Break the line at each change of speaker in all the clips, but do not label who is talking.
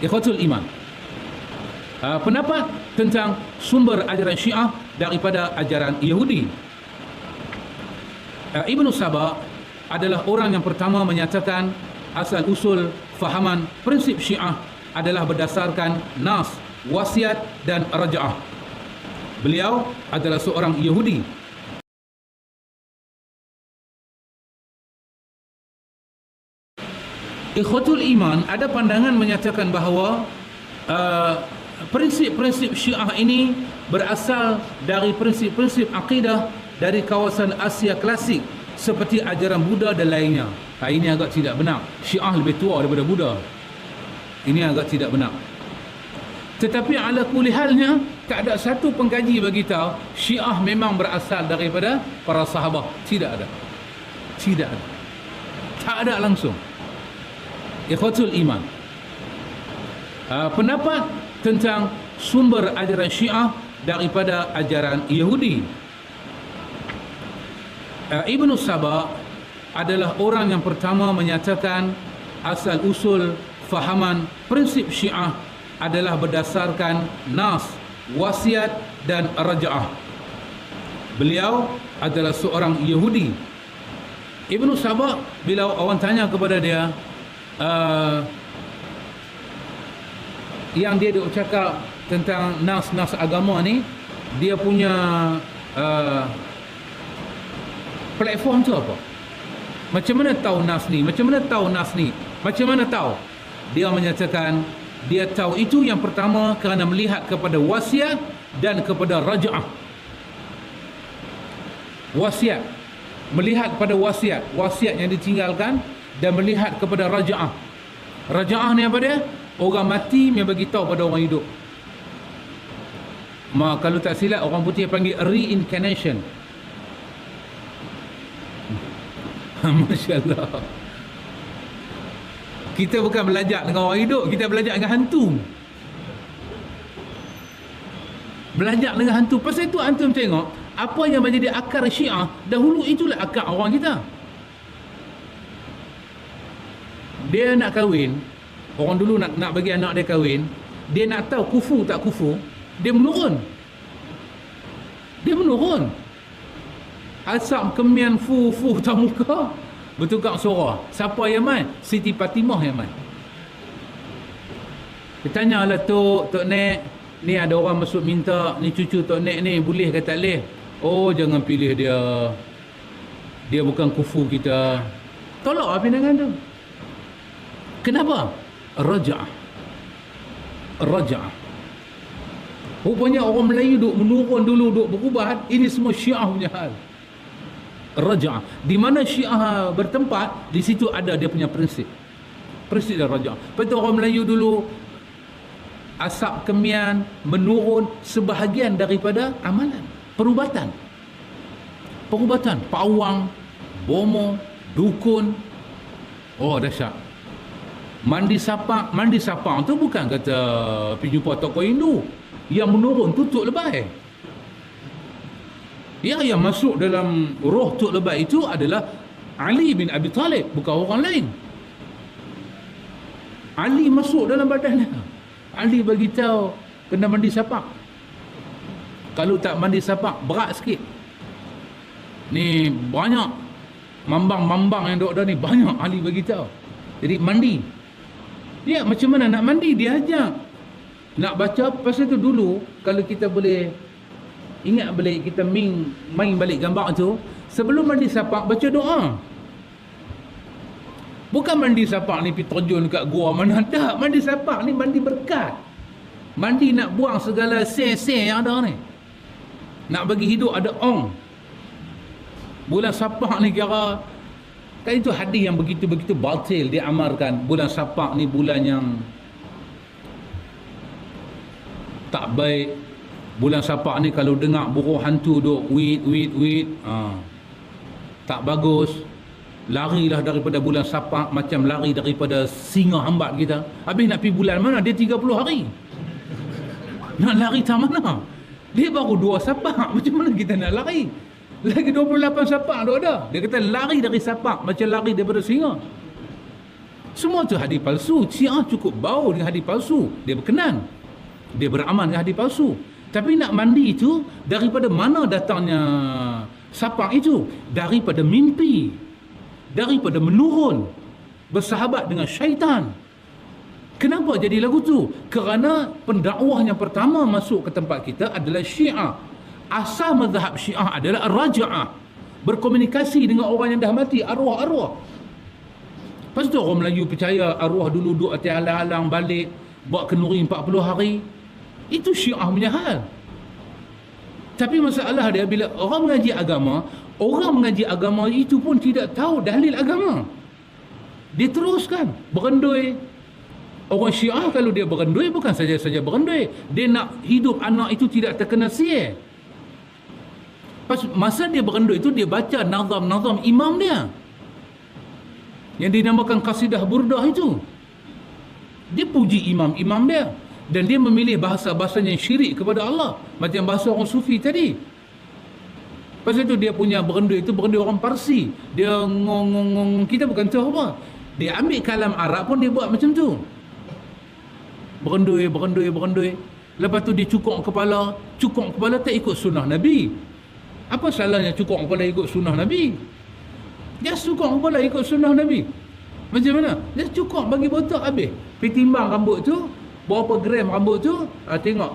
ikhwatul iman uh, pendapat tentang sumber ajaran Syiah daripada ajaran Yahudi. Uh, Ibn Sabah adalah orang yang pertama menyatakan asal usul fahaman prinsip Syiah adalah berdasarkan nas, wasiat dan raja'ah. Beliau adalah seorang Yahudi. Ikhwatul Iman ada pandangan menyatakan bahawa uh, prinsip-prinsip Syiah ini berasal dari prinsip-prinsip akidah dari kawasan Asia Klasik seperti ajaran Buddha dan lainnya. Ha, ini agak tidak benar. Syiah lebih tua daripada Buddha. Ini agak tidak benar. Tetapi ala kulihalnya, tak ada satu pengkaji bagi tahu Syiah memang berasal daripada para sahabat. Tidak ada. Tidak ada. Tak ada langsung. Ikhwatul Iman. Uh, pendapat tentang sumber ajaran Syiah daripada ajaran Yahudi. Uh, Ibn Sabah adalah orang yang pertama menyatakan asal usul fahaman prinsip Syiah adalah berdasarkan nas, wasiat dan raja'ah. Beliau adalah seorang Yahudi. Ibn Sabah bila orang tanya kepada dia, uh, yang dia duk cakap tentang nas-nas agama ni dia punya uh, platform tu apa? Macam mana tahu nas ni? Macam mana tahu nas ni? Macam mana tahu? Dia menyatakan dia tahu itu yang pertama kerana melihat kepada wasiat dan kepada raja'ah. Wasiat. Melihat kepada wasiat. Wasiat yang ditinggalkan dan melihat kepada raja'ah. Raja'ah ni apa dia? Orang mati yang bagi tahu pada orang hidup. Ma kalau tak silap orang putih panggil reincarnation. Masya-Allah. Kita bukan belajar dengan orang hidup, kita belajar dengan hantu. Belajar dengan hantu. Pasal itu antum tengok apa yang menjadi akar Syiah dahulu itulah akar orang kita. Dia nak kahwin orang dulu nak nak bagi anak dia kahwin dia nak tahu kufu tak kufu dia menurun. Dia menurun. Asap kemian fu fu tak muka. Bertukar suara. Siapa yang main? Siti Fatimah yang main. Dia tanya lah Tok, Tok Nek ni ada orang masuk minta ni cucu Tok Nek ni boleh ke tak boleh? Oh jangan pilih dia. Dia bukan kufu kita. Tolak apa dengan tu Kenapa? Raja. Raja. Rupanya orang Melayu duk menurun dulu duk berubah. Ini semua Syiah punya hal. Raja. Di mana Syiah bertempat, di situ ada dia punya prinsip. Prinsip dan raja. Betul orang Melayu dulu asap kemian menurun sebahagian daripada amalan perubatan perubatan pawang bomo dukun oh dahsyat mandi sapak mandi sapak tu bukan kata pergi jumpa tokoh Hindu. Yang menurun tutup lebay ya yang masuk dalam roh tuk lebay itu adalah Ali bin Abi Talib bukan orang lain. Ali masuk dalam badannya Ali bagi tahu kena mandi sapak kalau tak mandi sapak berat sikit. Ni banyak mambang-mambang yang duduk dah ni banyak Ali bagi tahu. Jadi mandi dia macam mana nak mandi dia ajak. Nak baca pasal tu dulu kalau kita boleh ingat balik kita main, main balik gambar tu sebelum mandi sapak baca doa. Bukan mandi sapak ni pergi terjun dekat gua mana tak. Mandi sapak ni mandi berkat. Mandi nak buang segala se-se yang ada ni. Nak bagi hidup ada ong. Bulan sapak ni kira Kan itu hadis yang begitu-begitu batil diamarkan. Bulan Sapak ni bulan yang tak baik. Bulan Sapak ni kalau dengar buruh hantu duk wit wit wit ha. tak bagus. Larilah daripada bulan Sapak macam lari daripada singa hambat kita. Habis nak pergi bulan mana? Dia 30 hari. Nak lari tak mana? Dia baru dua Sapak. Macam mana kita nak lari? Lagi 28 sapak tu ada. Dia kata lari dari sapak macam lari daripada singa. Semua tu hadis palsu. Syiah cukup bau dengan hadis palsu. Dia berkenan. Dia beramal dengan hadis palsu. Tapi nak mandi itu daripada mana datangnya sapak itu? Daripada mimpi. Daripada menurun. Bersahabat dengan syaitan. Kenapa jadi lagu tu? Kerana pendakwah yang pertama masuk ke tempat kita adalah syiah. Asal mazhab syiah adalah raja'ah. Berkomunikasi dengan orang yang dah mati. Arwah-arwah. Lepas tu orang Melayu percaya arwah dulu duduk atas alang-alang balik. Buat kenuri 40 hari. Itu syiah punya hal. Tapi masalah dia bila orang mengaji agama, orang mengaji agama itu pun tidak tahu dalil agama. Dia teruskan berendui. Orang syiah kalau dia berendui bukan saja-saja berendui. Dia nak hidup anak itu tidak terkena sihir. Pas masa dia berendui itu dia baca nazam-nazam imam dia. Yang dinamakan kasidah burdah itu. Dia puji imam-imam dia. Dan dia memilih bahasa-bahasa yang syirik kepada Allah. Macam bahasa orang sufi tadi. Pasal itu dia punya berendui itu berendui orang Parsi. Dia ngong-ngong kita bukan tahu apa. Dia ambil kalam Arab pun dia buat macam tu. Berendui berendui berendui lepas tu dia cukok kepala. Cukok kepala tak ikut sunnah Nabi apa salahnya cukok kepala ikut sunnah Nabi? Dia cukok kepala ikut sunnah Nabi. Macam mana? Dia cukok bagi botak habis. Pergi timbang rambut tu berapa gram rambut tu uh, tengok.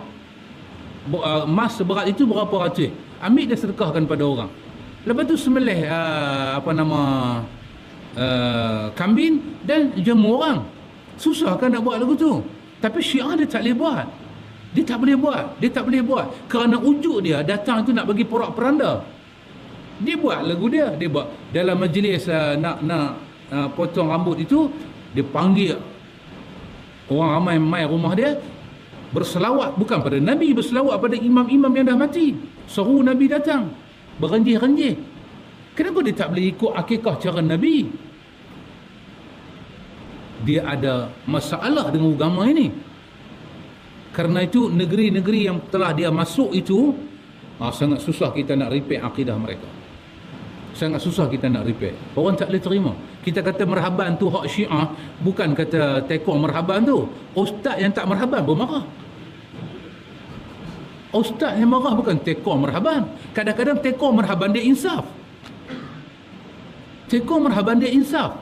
Uh, emas seberat itu berapa ratus? Ambil dia sedekahkan pada orang. Lepas tu semelih uh, apa nama uh, kambing dan jemu orang. Susah kan nak buat lagu tu. Tapi syiah dia tak boleh buat dia tak boleh buat. Dia tak boleh buat. Kerana ujuk dia datang tu nak bagi porak peranda. Dia buat lagu dia. Dia buat. Dalam majlis uh, nak nak uh, potong rambut itu dia panggil orang ramai mai rumah dia berselawat. Bukan pada Nabi berselawat pada imam-imam yang dah mati. Seru Nabi datang. Berenjih-renjih kenapa dia tak boleh ikut akikah cara Nabi? Dia ada masalah dengan agama ini kerana itu negeri-negeri yang telah dia masuk itu ah, sangat susah kita nak repair akidah mereka. Sangat susah kita nak repair. Orang tak boleh terima. Kita kata merhaban tu hak syiah bukan kata tekong merhaban tu. Ustaz yang tak merhaban pun marah. Ustaz yang marah bukan tekong merhaban. Kadang-kadang tekong merhaban dia insaf. Tekong merhaban dia insaf.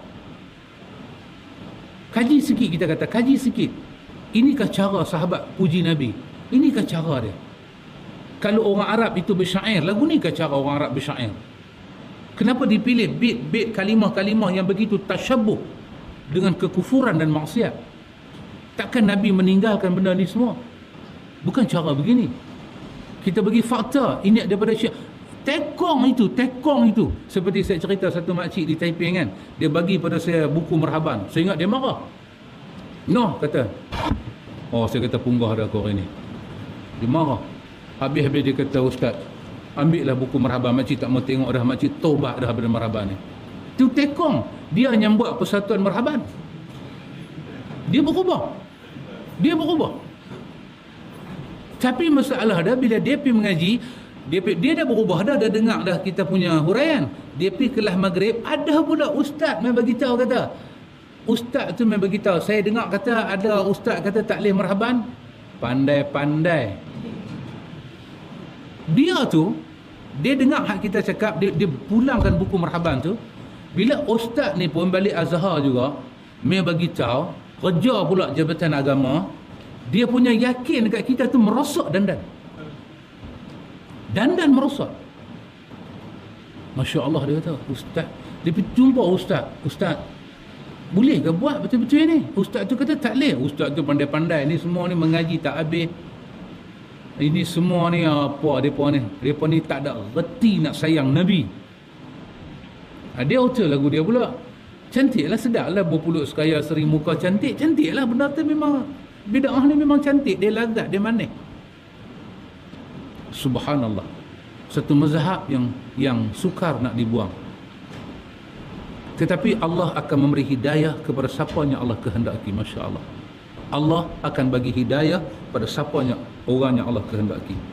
Kaji sikit kita kata kaji sikit inikah cara sahabat puji Nabi inikah cara dia kalau orang Arab itu bersyair lagu ni kah cara orang Arab bersyair Kenapa dipilih bit-bit kalimah-kalimah yang begitu tasyabuh dengan kekufuran dan maksiat? Takkan Nabi meninggalkan benda ni semua? Bukan cara begini. Kita bagi fakta. Ini daripada syiah. Tekong itu, tekong itu. Seperti saya cerita satu makcik di Taipei kan. Dia bagi pada saya buku merhaban. Saya ingat dia marah. No, kata. Oh, saya kata punggah dah kau ini. Dia marah. Habis-habis dia kata, Ustaz, ambillah buku merhaban makcik tak mau tengok dah makcik tobat dah pada merhaban ni. Tu tekong. Dia yang buat persatuan merhaban dia berubah. Dia berubah. Tapi masalah dah bila dia pergi mengaji dia, dia dah berubah dah dah dengar dah kita punya huraian. Dia pergi kelas maghrib ada pula ustaz yang tahu kata ustaz tu yang bagi tahu saya dengar kata ada ustaz kata tak boleh merhaban. Pandai-pandai. Dia tu dia dengar hak kita cakap dia, dia pulangkan buku marhaban tu. Bila ustaz ni pun balik azhar juga mai bagi tahu kerja pula jabatan agama dia punya yakin dekat kita tu merosak dandan. Dandan merosak Masya Allah dia kata ustaz dia jumpa ustaz. Ustaz boleh ke buat betul-betul ni? Ustaz tu kata tak boleh. Ustaz tu pandai-pandai ni semua ni mengaji tak habis. Ini semua ni apa depa ni. Depa ni tak ada reti nak sayang nabi. Ha, dia author lagu dia pula. Cantiklah sedaplah berpuluk sekaya seri muka cantik. Cantiklah benda tu memang bidah ni memang cantik. Dia lazat dia manis. Subhanallah. Satu mazhab yang yang sukar nak dibuang tetapi Allah akan memberi hidayah kepada siapa yang Allah kehendaki masya-Allah. Allah akan bagi hidayah pada siapa yang orang yang Allah kehendaki